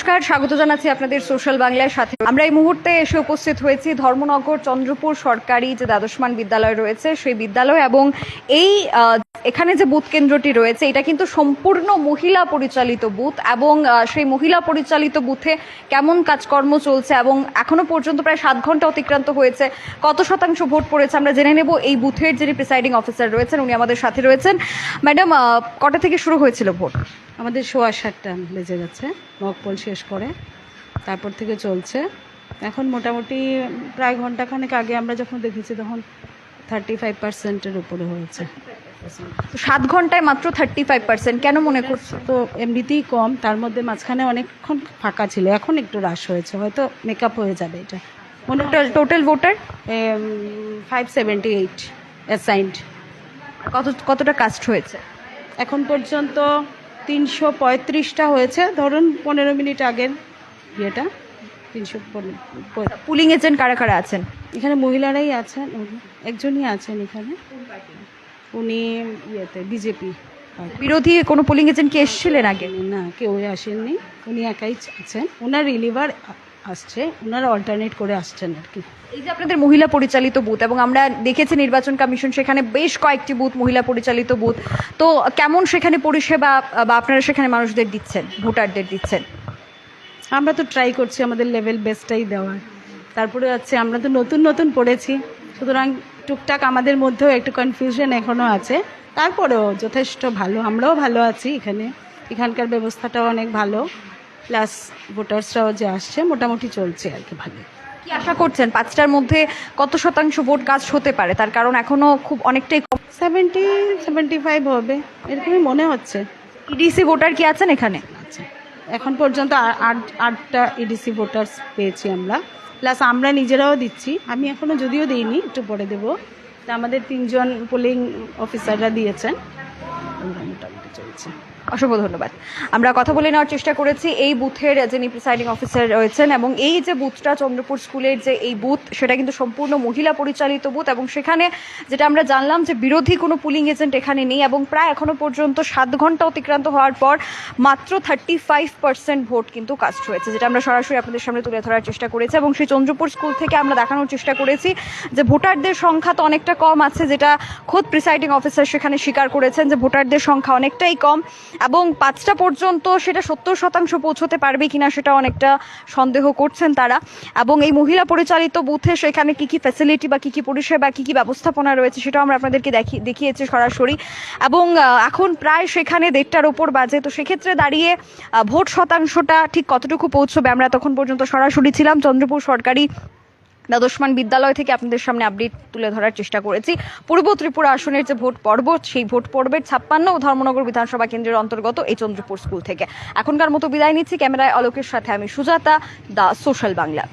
নমস্কার, স্বাগত জানাচ্ছি আপনাদের সোশ্যাল বাংলার সাথে। আমরা এই মুহূর্তে এসে উপস্থিত হয়েছি ধর্মনগর চন্দ্রপুর সরকারি যে দ্বাদশমান বিদ্যালয় রয়েছে, সেই বিদ্যালয় এবং এই এখানে যে বুথ কেন্দ্রটি রয়েছে, এটা কিন্তু সম্পূর্ণ মহিলা পরিচালিত বুথ এবং সেই মহিলা পরিচালিত বুথে কেমন কাজকর্ম চলছে এবং এখনও পর্যন্ত প্রায় সাত ঘণ্টা অতিক্রান্ত হয়েছে। কত শতাংশ ভোট পড়েছে আমরা জেনে নেব। এই বুথের যিনি প্রিসাইডিং অফিসার রয়েছেন, উনি আমাদের সাথে রয়েছেন। ম্যাডাম কটা থেকে শুরু হয়েছিল ভোট? আমাদের সোয়া সাতটা বেজে গেছে মকপল শেষ করে, তারপর থেকে চলছে। এখন মোটামুটি প্রায় ঘন্টাখানেক আগে আমরা যখন দেখেছি, তখন থার্টি ফাইভ পার্সেন্টের উপরে হয়েছে। তো সাত ঘন্টায় মাত্র থার্টি ফাইভ পার্সেন্ট কেন মনে করছ? তো এমনিতেই কম তার মধ্যে মাঝখানে অনেকক্ষণ ফাঁকা ছিল এখন একটু রাশ হয়েছে হয়তো মেকআপ হয়ে যাবে এটা। মনে total voter five seventy eight assigned কত কতটা কাস্ট হয়েছে? এখন পর্যন্ত তিনশো পঁয়ত্রিশটা হয়েছে ধরুন পনেরো মিনিট আগের ইয়েটা তিনশো পনেরো পুলিং এজেন্ট কারা কারা আছেন? এখানে মহিলারাই আছেন একজনই আছেন এখানে। উনি ইয়েতে বিজেপি বিরোধী কোনো পুলিং এজেন্ট কি এসেছিলেন আগে? না কেউ আসেননি। উনি একাই আছেন। ওনার রিলিভার আসছে ওনারা অল্টারনেট করে আসছেন আর কি। এই যে আপনাদের মহিলা পরিচালিত বুথ এবং আমরা দেখেছি নির্বাচন কমিশন সেখানে বেশ কয়েকটি বুথ মহিলা পরিচালিত বুথ তো কেমন সেখানে পরিষেবা বা আপনারা সেখানে মানুষদের দিচ্ছেন ভোটারদের দিচ্ছেন? আমরা তো ট্রাই করছি আমাদের লেভেল বেস্টটাই দেওয়ার। তারপরে আছে আমরা তো নতুন নতুন পড়েছি। সুতরাং টুকটাক আমাদের মধ্যেও একটু কনফিউশন এখনও আছে। তারপরেও যথেষ্ট ভালো আমরাও ভালো আছি এখানে। এখানকার ব্যবস্থাটাও অনেক ভালো। প্লাস ভোটার্সরাও যে আসছে মোটামুটি চলছে আর কি ভালো কি আশা করছেন? পাঁচটার মধ্যে কত শতাংশ ভোট কাজ হতে পারে? তার কারণ এখনও খুব অনেকটাই কম। সেভেন্টি সেভেন্টি ফাইভ হবে। এরকমই মনে হচ্ছে। ইডিসি ভোটার কি আছেন এখানে? আচ্ছা এখন পর্যন্ত আট আটটা ইডিসি ভোটার্স পেয়েছি আমরা। প্লাস আমরা নিজেরাও দিচ্ছি। আমি এখনও যদিও দিইনি, একটু পরে দেবো। তা আমাদের তিনজন পোলিং অফিসাররা দিয়েছেন। আমরা মোটামুটি চলছে। অসংখ্য ধন্যবাদ। আমরা কথা বলে নেওয়ার চেষ্টা করেছি। এই বুথের যিনি প্রিসাইডিং অফিসার রয়েছেন এবং এই যে বুথটা চন্দ্রপুর স্কুলের যে এই বুথ, সেটা কিন্তু সম্পূর্ণ মহিলা পরিচালিত বুথ এবং সেখানে যেটা আমরা জানলাম যে বিরোধী কোনো পুলিং এজেন্ট এখানে নেই এবং প্রায় এখনও পর্যন্ত সাত ঘণ্টা অতিক্রান্ত হওয়ার পর মাত্র থার্টি ফাইভ পার্সেন্ট ভোট কিন্তু কাস্ট হয়েছে, যেটা আমরা সরাসরি আপনাদের সামনে তুলে ধরার চেষ্টা করেছি এবং সেই চন্দ্রপুর স্কুল থেকে আমরা দেখানোর চেষ্টা করেছি যে ভোটারদের সংখ্যা তো অনেকটা কম আছে, যেটা খোদ প্রিসাইডিং অফিসার সেখানে স্বীকার করেছেন যে ভোটারদের সংখ্যা অনেকটাই কম এবং পাঁচটা পর্যন্ত সেটা সত্তর শতাংশ পৌঁছতে পারবে কিনা সেটা অনেকটা সন্দেহ করছেন তারা। এবং এই মহিলা পরিচালিত বুথে সেখানে কি কি ফ্যাসিলিটি বা কি কি পরিষেবা, কি কি ব্যবস্থাপনা রয়েছে সেটাও আমরা আপনাদেরকে দেখি, দেখিয়েছি সরাসরি। এবং এখন প্রায় সেখানে দেড়টার ওপর বাজে। তো সেক্ষেত্রে দাঁড়িয়ে ভোট শতাংশটা ঠিক কতটুকু পৌঁছবে আমরা তখন পর্যন্ত সরাসরি ছিলাম। চন্দ্রপুর সরকারি দ্বাদশমান বিদ্যালয় থেকে আপনাদের সামনে আপডেট তুলে ধরার চেষ্টা করেছি। পূর্ব ত্রিপুরা আসনের যে ভোট পর্ব সেই ভোট পর্বের ছাপ্পান্ন ও ধর্মনগর বিধানসভা কেন্দ্রের অন্তর্গত এই চন্দ্রপুর স্কুল থেকে। এখনকার মতো বিদায় নিচ্ছি। ক্যামেরায় অলোকের সাথে আমি সুজাতা, দা সোশ্যাল বাংলা।